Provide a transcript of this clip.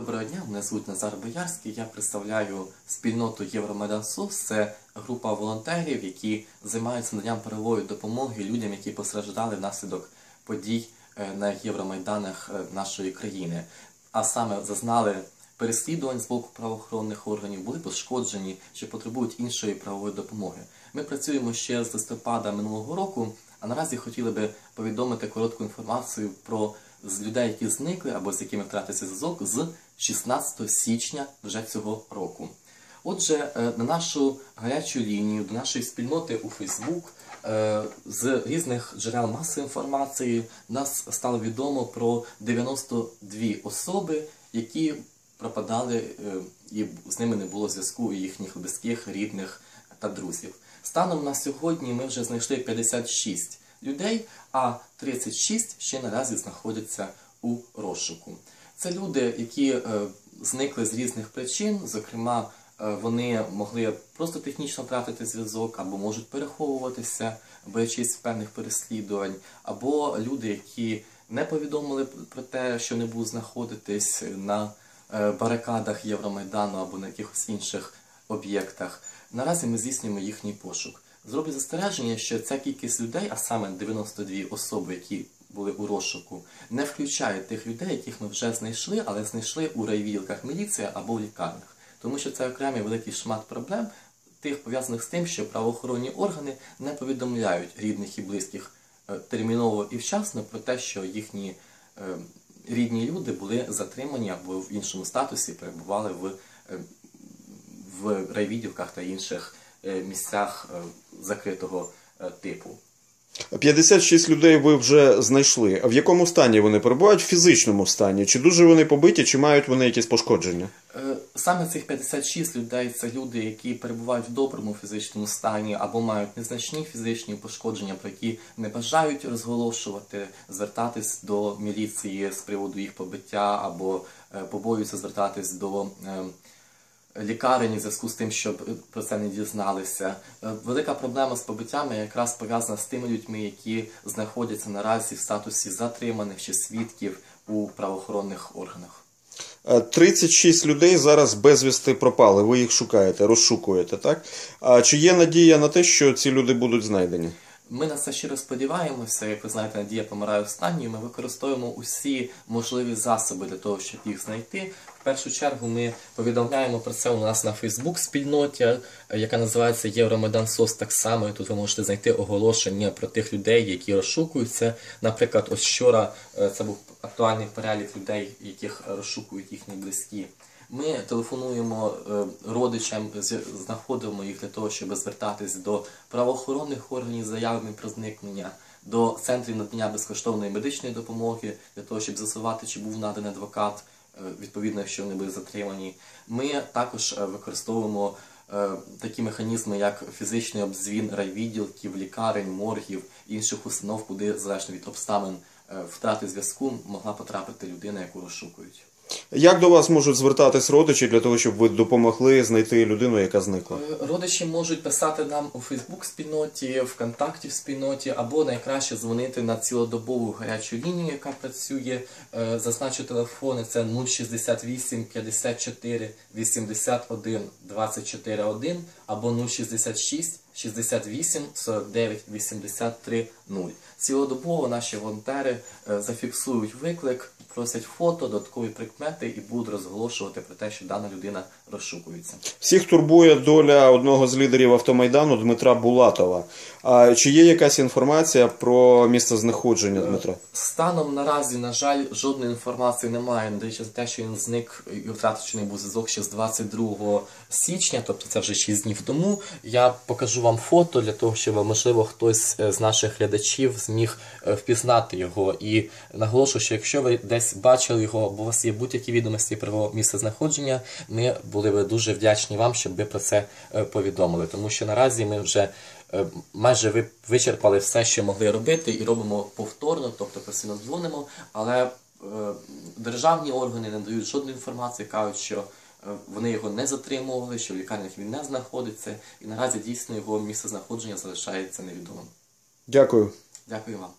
Доброго дня, мене звуть Назар Боярський. Я представляю спільноту Євромайдан СОС. Це група волонтерів, які займаються наданням правової допомоги людям, які постраждали внаслідок подій е, на Євромайданах е, нашої країни, а саме зазнали переслідувань з боку правоохоронних органів, були пошкоджені чи потребують іншої правової допомоги. Ми працюємо ще з листопада минулого року, а наразі хотіли би повідомити коротку інформацію про з людей, які зникли або з якими втратився зв'язок з 16 січня вже цього року. Отже, е, на нашу гарячу лінію, до нашої спільноти у Фейсбук е, з різних джерел масової інформації нас стало відомо про 92 особи, які пропадали е, і з ними не було зв'язку їхніх близьких, рідних та друзів. Станом на сьогодні ми вже знайшли 56 людей, а 36 ще наразі знаходяться у розшуку. Це люди, які е, зникли з різних причин, зокрема, е, вони могли просто технічно втратити зв'язок, або можуть переховуватися, боячись певних переслідувань, або люди, які не повідомили про те, що не будуть знаходитись на е, барикадах Євромайдану або на якихось інших об'єктах. Наразі ми здійснюємо їхній пошук. Зроблю застереження, що ця кількість людей, а саме 92 особи, які були у розшуку, не включає тих людей, яких ми вже знайшли, але знайшли у райвідділках міліції або в лікарнях. Тому що це окремий великий шмат проблем, тих пов'язаних з тим, що правоохоронні органи не повідомляють рідних і близьких е, терміново і вчасно про те, що їхні е, рідні люди були затримані або в іншому статусі перебували в, е, в райвідділках та інших місцях закритого е, типу. 56 людей ви вже знайшли. А в якому стані вони перебувають? В фізичному стані? Чи дуже вони побиті, чи мають вони якісь пошкодження? Е, Саме цих 56 людей це люди, які перебувають в доброму фізичному стані або мають незначні фізичні пошкодження, про які не бажають розголошувати, звертатись до міліції з приводу їх побиття, або е, побоюються звертатись до лікарень у зв'язку з тим, щоб про це не дізналися. Е, Велика проблема з побиттями якраз пов'язана з тими людьми, які знаходяться наразі в статусі затриманих чи свідків у правоохоронних органах. Е, 36 людей зараз безвісти пропали. Ви їх шукаєте, розшукуєте, так? А чи є надія на те, що ці люди будуть знайдені? Ми на це щиро сподіваємося. Як ви знаєте, Надія помирає останньою. Ми використовуємо усі можливі засоби для того, щоб їх знайти. В першу чергу ми повідомляємо про це у нас на Фейсбук спільноті, е, яка називається Євромайдан СОС. Так само і тут ви можете знайти оголошення про тих людей, які розшукуються. Наприклад, ось вчора е, це був актуальний перелік людей, яких розшукують їхні близькі. Ми телефонуємо е, родичам, знаходимо їх для того, щоб звертатись до правоохоронних органів заявами про зникнення, до центрів надання безкоштовної медичної допомоги для того, щоб з'ясувати, чи був наданий адвокат, е, відповідно, якщо вони були затримані. Ми також е, використовуємо такі механізми, як фізичний обзвін райвідділків, лікарень, моргів, інших установ, куди залежно від обставин втрати зв'язку могла потрапити людина, яку розшукують. Як до вас можуть звертатись родичі для того, щоб ви допомогли знайти людину, яка зникла? Е, Родичі можуть писати нам у Фейсбук спільноті, ВКонтакті в спільноті, або найкраще дзвонити на цілодобову гарячу лінію, яка працює. Е, Зазначу телефони це 068 54 81 24 1 або 066 68 49 83 0. Цілодобово наші волонтери е, зафіксують виклик, просять фото, додаткові прикмети і будуть розголошувати про те, що дана людина розшукується. Всіх турбує доля одного з лідерів автомайдану Дмитра Булатова. А чи є якась інформація про місце знаходження Дмитра? Станом наразі, на жаль, жодної інформації немає. Дивлячись за те, що він зник і втрачений був зв'язок ще з 22 січня, тобто це вже 6 днів тому. Я покажу вам фото для того, щоб можливо хтось е, з наших глядачів зміг е, впізнати його. І наголошую, що якщо ви десь бачили його, або у вас є будь-які відомості про його місце знаходження, ми були би дуже вдячні вам, щоб ви про це е, повідомили. Тому що наразі ми вже е, майже ви- вичерпали все, що могли робити, і робимо повторно, тобто постійно дзвонимо, але е, державні органи не дають жодної інформації, кажуть, що вони його не затримували, що в лікарнях він не знаходиться, і наразі дійсно його місце знаходження залишається невідомим. Дякую. Дякую вам.